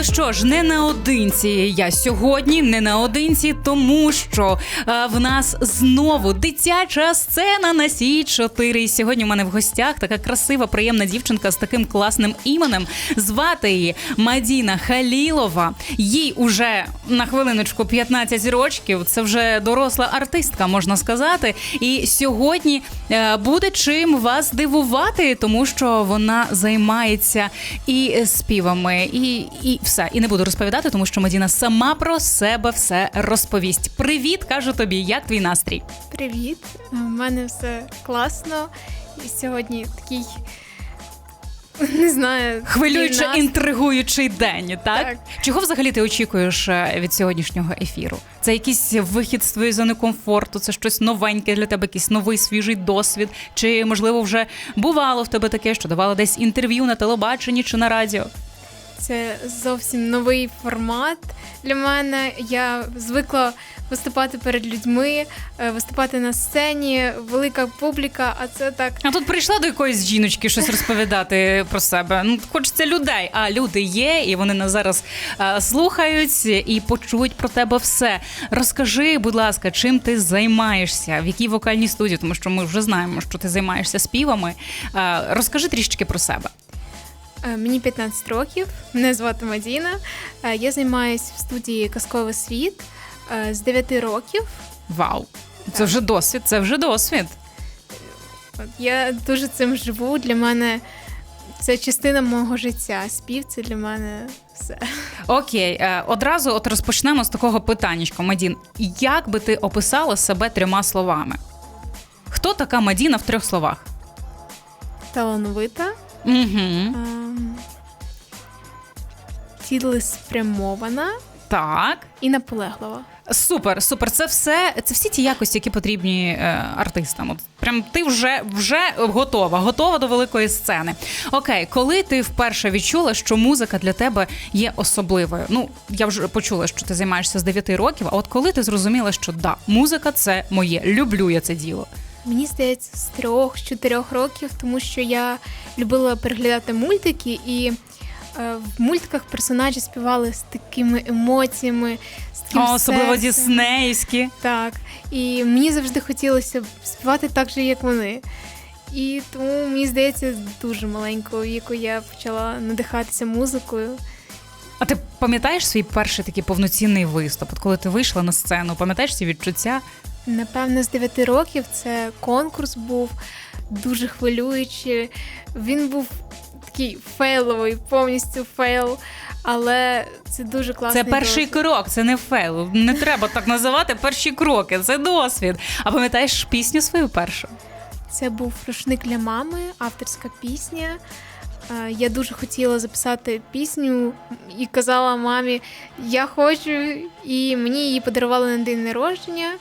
Ну що ж, не наодинці я сьогодні, не наодинці, тому що е, в нас знову дитяча сцена на сі 4 І сьогодні у мене в гостях така красива, приємна дівчинка з таким класним іменем. Звати її Мадіна Халілова. Їй уже на хвилиночку 15 років. Це вже доросла артистка, можна сказати. І сьогодні е, буде чим вас дивувати, тому що вона займається і співами, і, і все. І не буду розповідати, тому що Мадіна сама про себе все розповість. Привіт, кажу тобі, як твій настрій? Привіт, у мене все класно. І сьогодні такий не знаю, Хвилюючи інтригуючий день, так? Так. Чого взагалі ти очікуєш е, від сьогоднішнього ефіру? Це якийсь вихід з твоєї зони комфорту, це щось новеньке для тебе, якийсь новий свіжий досвід? Чи можливо вже бувало в тебе таке, що давала десь інтерв'ю на телебаченні чи на радіо? Це зовсім новий формат для мене. Я звикла виступати перед людьми, е, виступати на сцені, велика публіка, а це так. А тут прийшла до якоїсь жіночки щось розповідати про себе. Ну хочеться людей. А люди є, і вони нас зараз е, слухають і почують про тебе все. Розкажи, будь ласка, чим ти займаєшся, в якій вокальній студії, тому що ми вже знаємо, що ти займаєшся співами. Е, розкажи трішечки про себе. Е, Мені 15 років, мене звати Мадіна. Е, Я займаюся в студії Казковий світ е, з 9 років. Вау! Це Так. вже досвід, це вже досвід. Я дуже цим живу. Для мене це частина мого життя. Спів це для мене все. Окей, одразу от розпочнемо з такого питаннячка. Мадін, як би ти описала себе трьома словами? Хто така Мадіна в трьох словах? Талановита, Угу. ем, цілеспрямована Так. і наполеглива. Супер, супер. Це все, це всі ті якості, які потрібні е, артистам. От прям ти вже, вже готова, готова до великої сцени. Окей, коли ти вперше відчула, що музика для тебе є особливою? Ну, я вже почула, що ти займаєшся з 9 років. А от коли ти зрозуміла, що да, музика це моє, люблю я це діло. Мені здається, з трьох з чотирьох років, тому що я любила переглядати мультики, і е, в мультиках персонажі співали з такими емоціями, з таким О, особливо серцем. діснейські. Так. І мені завжди хотілося співати так же, як вони. І тому мені здається, з дуже маленького віку я почала надихатися музикою. А ти пам'ятаєш свій перший такий повноцінний виступ? От коли ти вийшла на сцену, пам'ятаєш ці відчуття? Напевно, з 9 років це конкурс був дуже хвилюючий. Він був такий фейловий, повністю фейл. Але це дуже класний Це перший досвід. крок, це не фейл. Не треба так називати перші кроки. Це досвід. А пам'ятаєш пісню свою першу? Це був рушник для мами, авторська пісня. Е, Я дуже хотіла записати пісню і казала мамі, я хочу, і мені її подарували на день народження.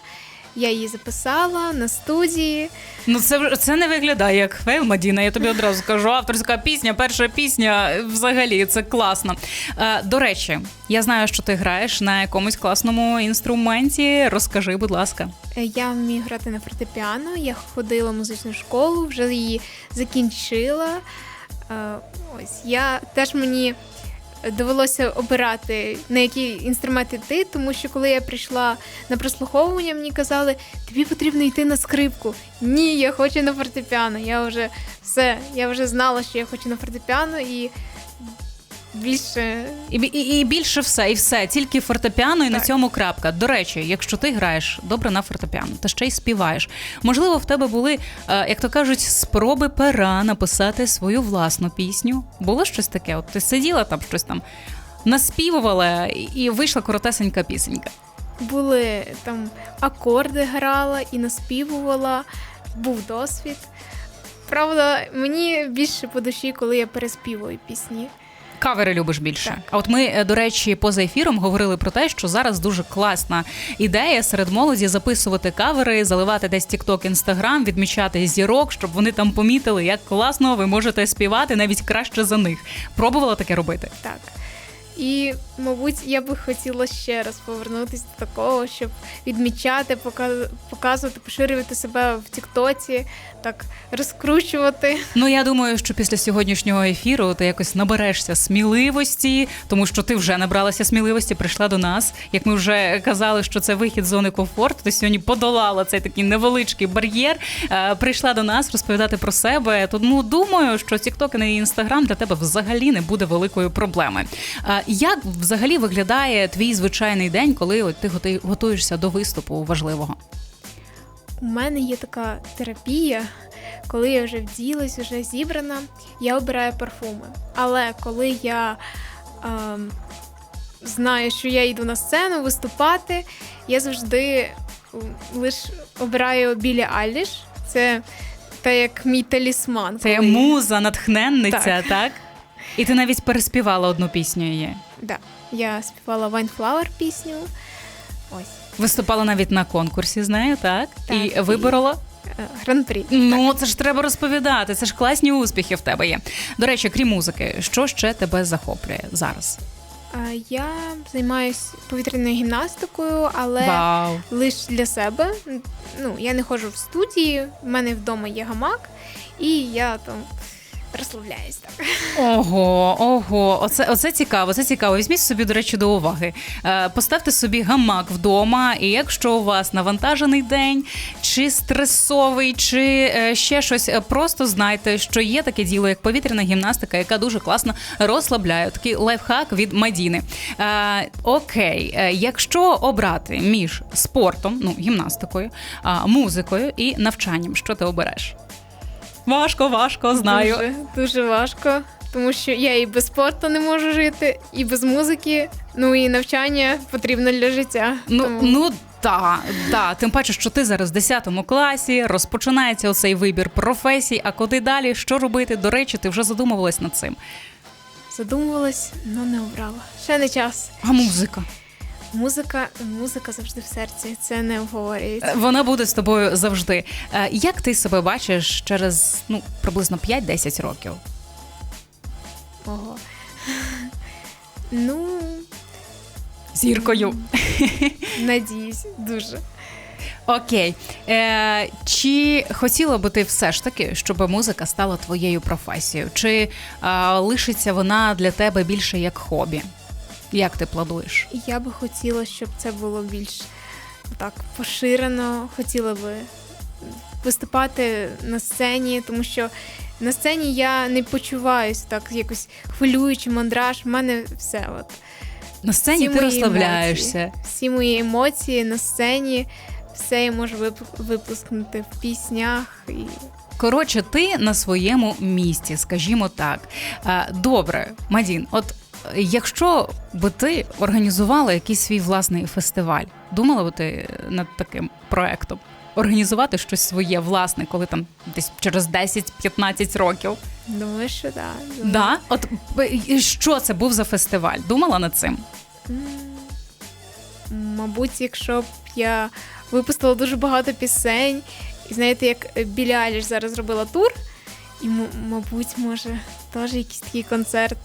Я її записала на студії. Ну це це не виглядає як фейл, Мадіна. Я тобі одразу скажу. Авторська пісня, перша пісня. Взагалі, це класно. Е, до речі, я знаю, що ти граєш на якомусь класному інструменті. Розкажи, будь ласка. Е, Я вмію грати на фортепіано, я ходила в музичну школу, вже її закінчила. Е, Ось я теж мені довелося обирати, на які інструменти йти, тому що коли я прийшла на прослуховування, мені казали, тобі потрібно йти на скрипку. Ні, я хочу на фортепіано. Я вже все, я вже знала, що я хочу на фортепіано і більше І, і, і більше все, і все, тільки фортепіано, і на Так. цьому крапка. До речі, якщо ти граєш добре на фортепіано, та ще й співаєш, можливо, в тебе були, е, як то кажуть, спроби пера написати свою власну пісню. Було щось таке? От ти сиділа там щось там, наспівувала, і- і вийшла коротесенька пісенька. були там акорди грала і наспівувала, був досвід. Правда, мені більше по душі, коли я переспівую пісні. Кавери любиш більше. Так. А от ми, е, до речі, поза ефіром говорили про те, що зараз дуже класна ідея серед молоді записувати кавери, заливати десь TikTok, Instagram, відмічати зірок, щоб вони там помітили, як класно ви можете співати навіть краще за них. Пробувала таке робити. Так. І, мабуть, я би хотіла ще раз повернутися до такого, щоб відмічати, пока- показувати, поширювати себе в Тіктоці, так розкручувати. Ну я думаю, що після сьогоднішнього ефіру ти якось наберешся сміливості, тому що ти вже набралася сміливості, прийшла до нас. Як ми вже казали, що це вихід з зони комфорту. Ти сьогодні подолала цей такий невеличкий бар'єр. е, Прийшла до нас розповідати про себе. Тому думаю, що TikTok і інстаграм для тебе взагалі не буде великою проблемою. Як взагалі виглядає твій звичайний день, коли от ти готуєшся до виступу важливого? У мене є така терапія, коли я вже вділась, вже зібрана, я обираю парфуми. Але коли я ем, знаю, що я йду на сцену виступати, я завжди лише обираю Білі Айліш. Це та як мій талісман. Це коли- муза, натхненниця, так. Так. І ти навіть переспівала одну пісню її. Да. Я співала Wine пісню. Ось. Виступала навіть на конкурсі з нею, так? Так, і і- виборола. е, Гран-прі. Ну, це ж треба розповідати. Це ж класні успіхи в тебе є. До речі, крім музики, що ще тебе захоплює зараз? Е, Я займаюся повітряною гімнастикою, але Вау! лише для себе. Ну, я не ходжу в студії, в мене вдома є гамак, і я там розслабляюсь так. Ого, ого, оце, оце цікаво, це цікаво. Візьміть собі, до речі, до уваги. Е, Поставте собі гамак вдома, і якщо у вас навантажений день, чи стресовий, чи е, ще щось, е, просто знайте, що є таке діло, як повітряна гімнастика, яка дуже класно розслабляє. Такий лайфхак від Мадіни. Е, окей, е, якщо обрати між спортом, ну гімнастикою, а, музикою і навчанням, що ти обереш? Важко, важко, знаю. Дуже, дуже важко, тому що я і без спорту не можу жити, і без музики, ну і навчання потрібно для життя. Ну, тому... ну так, да. тим паче, що ти зараз в 10 класі, розпочинається оцей вибір професій, а куди далі, що робити? До речі, ти вже задумувалась над цим. Задумувалась, але не обрала. Ще не час. А музика? Музика, музика завжди в серці, це не обговорюється. Е, Вона буде з тобою завжди. Е, Як ти себе бачиш через ну, приблизно 5-10 років? Ого. Ну, Зіркою. надіюсь, дуже. Окей. Е, чи хотіла би ти все ж таки, щоб музика стала твоєю професією? Чи е, лишиться вона для тебе більше як хобі? Як ти плануєш? Я би хотіла, щоб це було більш так поширено. Хотіла би виступати на сцені, тому що на сцені я не почуваюся так якось хвилюючи, мандраж. У мене все от. На сцені всі ти розслабляєшся. Емоції, всі мої емоції на сцені, все я можу вип- випускнути в піснях. І... Коротше, ти на своєму місці, скажімо так. Добре, Мадін, от якщо би ти організувала якийсь свій власний фестиваль, думала би ти над таким проектом? Організувати щось своє власне, коли там десь через 10-15 років. Думаю, що так. Да, Да? От е, що це був за фестиваль? Думала над цим? Мабуть, якщо б я випустила дуже багато пісень, і знаєте, як Білі Айліш зараз зробила тур, і, мабуть, може, теж якийсь такий концерт.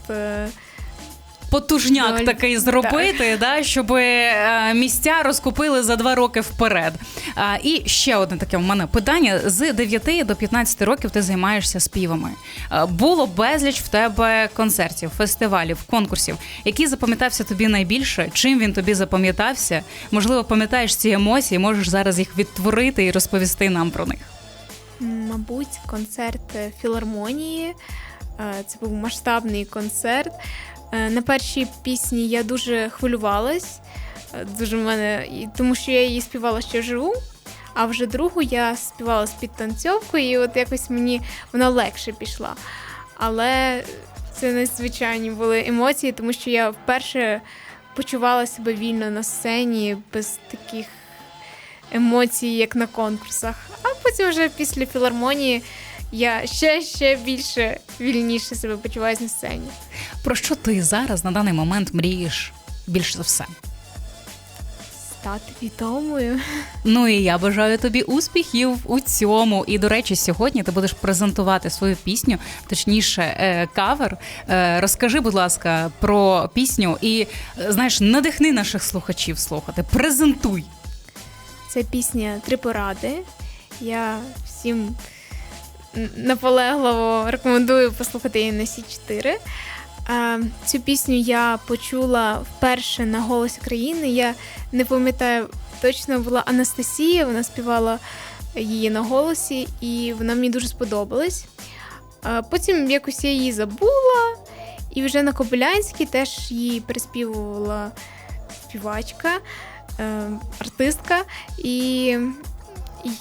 Потужняк Доль- такий зробити, да, щоб е, місця розкупили за два роки вперед. А, і ще одне таке в мене питання: з 9 до 15 років ти займаєшся співами. Е, було безліч в тебе концертів, фестивалів, конкурсів. Який запам'ятався тобі найбільше? Чим він тобі запам'ятався? Можливо, пам'ятаєш ці емоції, можеш зараз їх відтворити і розповісти нам про них. Мабуть, концерт е, філармонії. Е, Це був масштабний концерт. Е, На першій пісні я дуже хвилювалась, е, дуже в мене, тому що я її співала ще живу. А вже другу я співала з підтанцьовкою, і от якось мені вона легше пішла. Але це незвичайні були емоції, тому що я вперше почувала себе вільно на сцені без таких емоцій, як на конкурсах. А потім вже після філармонії я ще ще більше вільніше себе почуваюся на сцені. Про що ти зараз на даний момент мрієш більше за все? стати відомою. Ну і я бажаю тобі успіхів у цьому. І до речі, сьогодні ти будеш презентувати свою пісню, точніше, е, кавер. Е, Розкажи, будь ласка, про пісню і е, знаєш, надихни наших слухачів слухати. Презентуй. Це пісня Три поради. Я всім наполегливо рекомендую послухати її на Сі 4 Цю пісню я почула вперше на голосі країни. Я не пам'ятаю, точно була Анастасія, вона співала її на голосі, і вона мені дуже сподобалась. Потім якось я її забула, і вже на Кобилянській теж її приспівувала співачка, е, артистка. І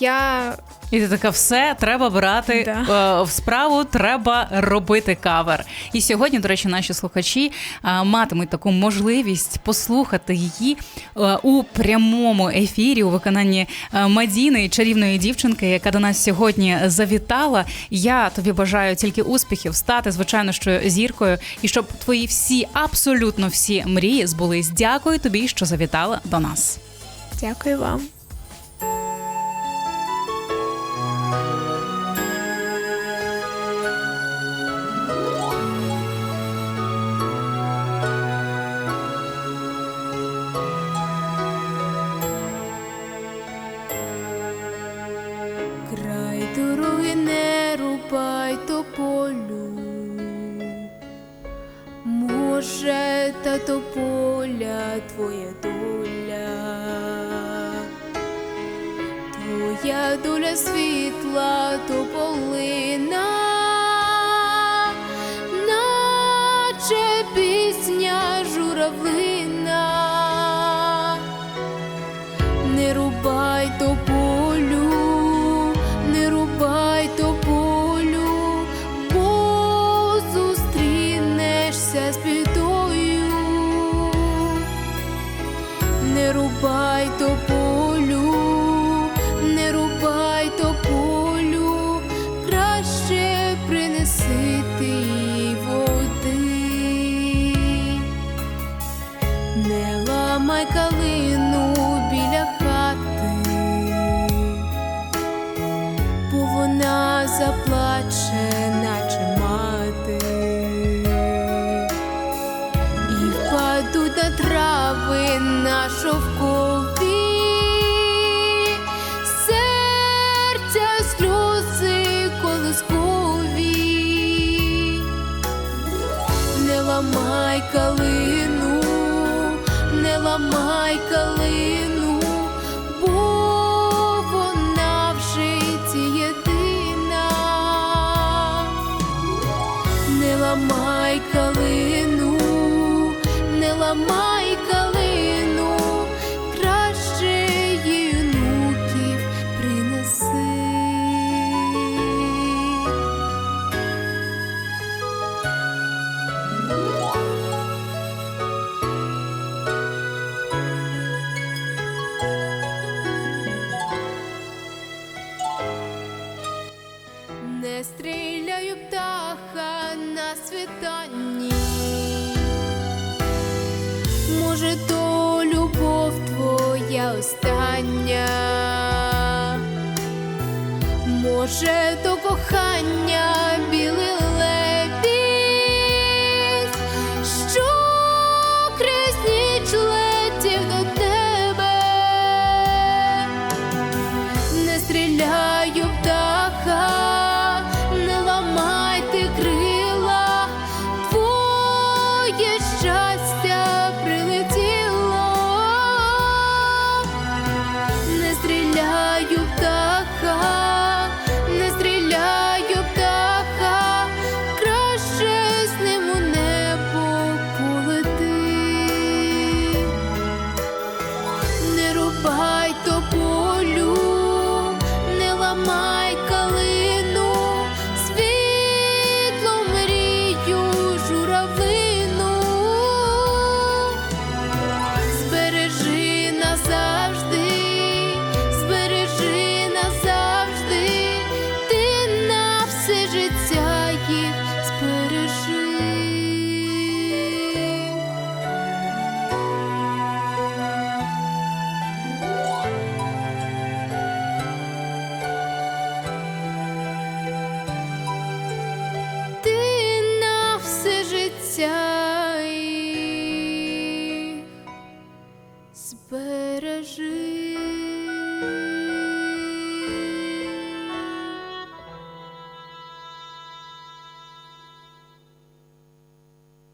я І ти така, все треба брати Да. е, в справу, треба робити кавер. І сьогодні, до речі, наші слухачі е, матимуть таку можливість послухати її е, у прямому ефірі у виконанні Мадіни, чарівної дівчинки, яка до нас сьогодні завітала. Я тобі бажаю тільки успіхів, стати, звичайно, що зіркою, і щоб твої всі, абсолютно всі мрії збулись. Дякую тобі, що завітала до нас. дякую вам. Може, та то поля твоя доля, твоя доля світла тополина, наче на серця сльози колискові не ламай калину, не ламай калину, бо вона в єдина. Не ламай калину, не ламай Стріляю птаха на світанні. Може, то любов твоя остання, може, то кохання quero, Pai,